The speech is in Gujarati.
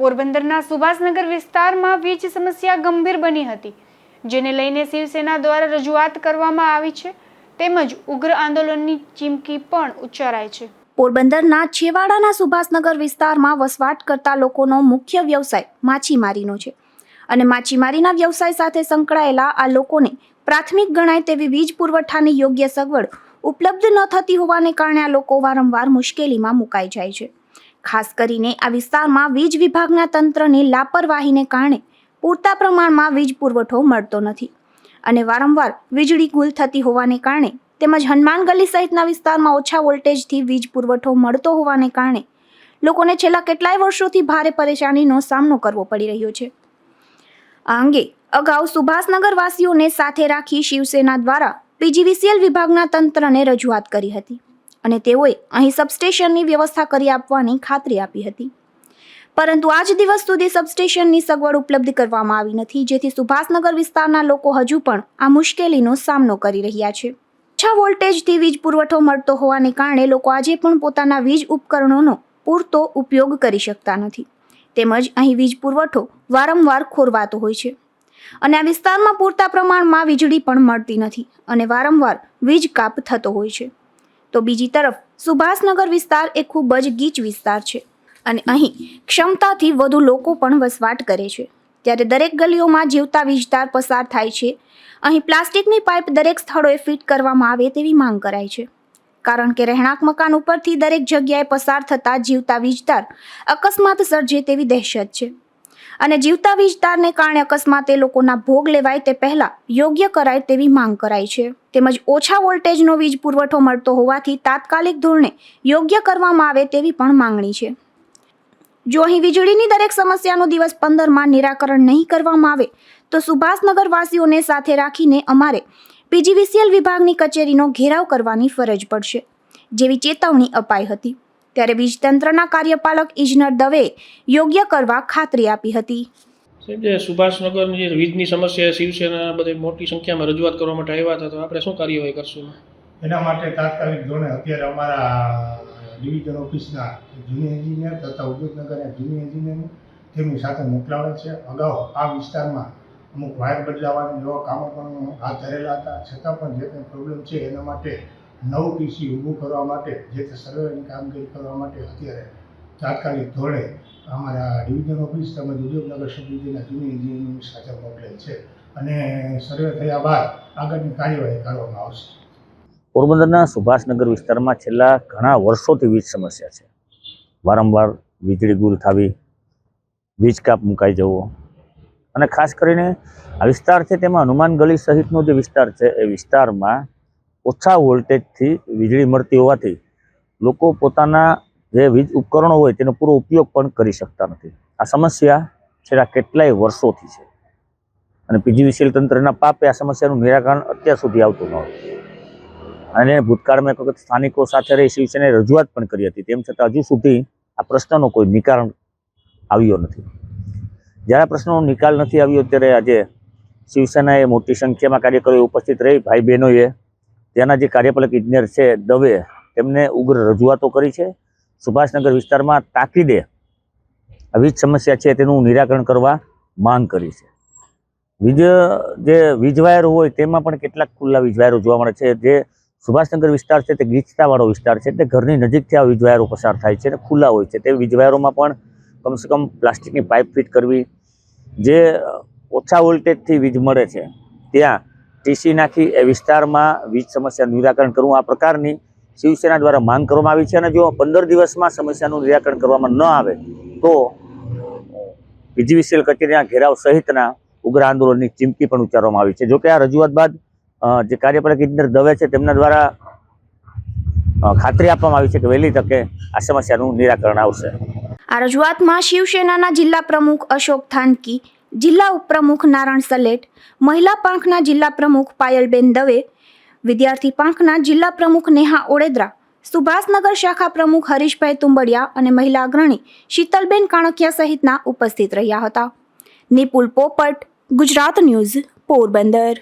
પોરબંદરના સુભાષનગર વિસ્તારમાં વીજ સમસ્યા ગંભીર બની હતી, જેને લઈને શિવસેના દ્વારા રજૂઆત કરવામાં આવી છે. તેમજ ઉગ્ર આંદોલનની ચીમકી પણ ઉચ્ચારાય છે. પોરબંદરના છેવાડાના સુભાષનગર વિસ્તારમાં વસવાટ કરતા લોકોનો મુખ્ય વ્યવસાય માછીમારીનો છે. અને માછીમારીના વ્યવસાય સાથે સંકળાયેલા આ લોકોને પ્રાથમિક ગણાય તેવી વીજ પુરવઠાની યોગ્ય સગવડ ઉપલબ્ધ ન થતી હોવાને કારણે આ લોકો વારંવાર મુશ્કેલીમાં મુકાઈ જાય છે. ખાસ કરીને આ વિસ્તારમાં વીજ વિભાગના તંત્રની લાપરવાહીને કારણે પૂરતા પ્રમાણમાં વીજ પુરવઠો મળતો નથી. અને વારંવાર વીજળી ગુલ થતી હોવાને કારણે તેમજ હનુમાન ગલી સહિતના વિસ્તારમાં ઓછા વોલ્ટેજથી વીજ પુરવઠો મળતો હોવાને કારણે લોકોને છેલ્લા કેટલાય વર્ષોથી ભારે પરેશાનીનો સામનો કરવો પડી રહ્યો છે. આ અંગે અગાઉ સુભાષનગરવાસીઓને સાથે રાખી શિવસેના દ્વારા પીજીવીસીએલ વિભાગના તંત્રને રજૂઆત કરી હતી. અને તેઓએ અહીં સબસ્ટેશનની વ્યવસ્થા કરી આપવાની ખાતરી આપી હતી. પરંતુ આજ દિવસ સુધી સબસ્ટેશનની સગવડ ઉપલબ્ધ કરવામાં આવી નથી, જેથી સુભાષનગર વિસ્તારના લોકો હજુ પણ આ મુશ્કેલીનો સામનો કરી રહ્યા છે. ઓછા વોલ્ટેજથી વીજ પુરવઠો મળતો હોવાને કારણે લોકો આજે પણ પોતાના વીજ ઉપકરણોનો પૂરતો ઉપયોગ કરી શકતા નથી. તેમજ અહીં વીજ પુરવઠો વારંવાર ખોરવાતો હોય છે. અને આ વિસ્તારમાં પૂરતા પ્રમાણમાં વીજળી પણ મળતી નથી અને વારંવાર વીજ કાપ થતો હોય છે. તો બીજી તરફ, સુભાષનગર વિસ્તાર એ ખૂબ જ ગીચ વિસ્તાર છે અને અહીં ક્ષમતાથી વધુ લોકો પણ વસવાટ કરે છે. ત્યારે દરેક ગલીઓમાં જીવતા વીજતાર પસાર થાય છે. અહીં પ્લાસ્ટિકની પાઇપ દરેક સ્થળોએ ફિટ કરવામાં આવે તેવી માંગ કરાય છે. કારણ કે રહેણાંક મકાન ઉપરથી દરેક જગ્યાએ પસાર થતા જીવતા વીજતાર અકસ્માત સર્જે તેવી દહેશત છે. અને જીવતા વીજતારને કારણે અકસ્માતે લોકોના ભોગ લેવાય તે પહેલાં યોગ્ય કરાય તેવી માંગ કરાય છે. તેમજ ઓછા વોલ્ટેજનો વીજ પુરવઠો મળતો હોવાથી તાત્કાલિક ધોરણે યોગ્ય કરવામાં આવે તેવી પણ માંગણી છે. જો અહીં વીજળીની દરેક સમસ્યાનું દિવસ પંદરમાં નિરાકરણ નહીં કરવામાં આવે, તો સુભાષનગરવાસીઓને સાથે રાખીને અમારે પીજીવીસીએલ વિભાગની કચેરીનો ઘેરાવ કરવાની ફરજ પડશે, જેવી ચેતવણી અપાઈ હતી. ત્યારે વીજતંત્રના કાર્યપાલક ઇજનર દવે યોગ્ય કરવા ખાતરી આપી હતી. સાહેબ જે સુભાષનગરની જે વીજની સમસ્યા શિવસેના બધી મોટી સંખ્યામાં રજૂઆત કરવા માટે આવ્યા હતા, તો આપણે શું કાર્યવાહી કરશું? એના માટે તાત્કાલિક ધોરણે અત્યારે અમારા ડિવિઝન ઓફિસના જૂની એન્જિનિયર તથા ઉદ્યોગનગરના જૂની એન્જિનિયર તેમની સાથે મોકલાવેલ છે. અગાઉ આ વિસ્તારમાં અમુક વાયર બદલાવાના એવા કામો પણ હાથ ધરેલા હતા. છતાં પણ જે કંઈ પ્રોબ્લેમ છે, એના માટે નવું પીસી ઊભું કરવા માટે, જે તે સર્વેની કામગીરી કરવા માટે અત્યારે તાત્કાલિક ધોરણે અમારા ડિવિઝન ઓફિસ તેમજ ઉદ્યોગનગર સબ જૂની એન્જિનિયરની સાથે મોકલેલ છે. અને સર્વે થયા બાદ આગળની કાર્યવાહી કરવામાં આવશે. પોરબંદરના સુભાષનગર વિસ્તારમાં છેલ્લા ઘણા વર્ષોથી વીજ સમસ્યા છે. વારંવાર વીજળી ગુલ થવી, વીજ કાપ મુકાઈ જવો અને ખાસ કરીને આ વિસ્તાર છે તેમાં હનુમાન ગલી સહિતનો જે વિસ્તાર છે, એ વિસ્તારમાં ઓછા વોલ્ટેજથી વીજળી મળતી હોવાથી લોકો પોતાના જે વીજ ઉપકરણો હોય તેનો પૂરો ઉપયોગ પણ કરી શકતા નથી. આ સમસ્યા છેલ્લા કેટલાય વર્ષોથી છે. અને પીજીવીસીએલ તંત્રના પાપે આ સમસ્યાનું નિરાકરણ અત્યાર સુધી આવતું ન હતું અને ભૂતકાળમાં એક વખત સ્થાનિકો સાથે રહી શિવસેનાએ રજૂઆત પણ કરી હતી. તેમ છતાં હજુ સુધી આ પ્રશ્નનો કોઈ નિકાલ આવ્યો નથી. જ્યારે આ પ્રશ્નનો નિકાલ નથી આવ્યો ત્યારે આજે શિવસેનાએ મોટી સંખ્યામાં કાર્યકરો ઉપસ્થિત રહી. ભાઈ બહેનોએ ત્યાંના જે કાર્યપાલક ઇજનેર છે દવે, તેમને ઉગ્ર રજૂઆતો કરી છે. સુભાષનગર વિસ્તારમાં તાકીદે વીજ સમસ્યા છે, તેનું નિરાકરણ કરવા માંગ કરી છે. વીજ, જે વીજ વાયરો હોય તેમાં પણ કેટલાક ખુલ્લા વીજ વાયરો જોવા મળે છે. જે સુભાષનગર વિસ્તાર છે, તે ગીચતાવાળો વિસ્તાર છે એટલે ઘરની નજીકથી આ વીજવાયરો પસાર થાય છે અને ખુલ્લા હોય છે. તે વીજ વાયરોમાં પણ કમસે કમ પ્લાસ્ટિકની પાઇપ ફિટ કરવી, જે ઓછા વોલ્ટેજથી વીજ મળે છે. ત્યાં ટીસી નાખી એ વિસ્તારમાં વીજ સમસ્યાનું નિરાકરણ કરવું, આ પ્રકારની શિવસેના દ્વારા માંગ કરવામાં આવી છે અને જો પંદર દિવસમાં સમસ્યાનું નિરાકરણ કરવામાં ન આવે, તો પીજીવીસીએલ કચેરીના ઘેરાવ સહિતના ઉગ્ર આંદોલનની ચીમકી પણ ઉચ્ચારવામાં આવી છે. જોકે આ રજૂઆત બાદ જે કાર્યપાલક ઇજનેર દવે છે, તેમના દ્વારા ખાતરી આપવામાં આવી છે કે વહેલી તકે આ સમસ્યાનું નિરાકરણ આવશે. આ રજૂઆતમાં શિવસેનાના જિલ્લા પ્રમુખ અશોક થાનકી, જિલ્લા ઉપપ્રમુખ નારાયણ સલેટ, મહિલા પાંખના જિલ્લા પ્રમુખ પાયલબેન દવે વિદ્યાર્થી પાંખના જિલ્લા પ્રમુખ નેહા ઓડેદરા, સુભાષનગર શાખા પ્રમુખ હરીશભાઈ તુંબડિયા અને મહિલા અગ્રણી શીતલબેન કાણકિયા સહિતના ઉપસ્થિત રહ્યા હતા. નિપુલ પોપટ, ગુજરાત ન્યૂઝ, પોરબંદર.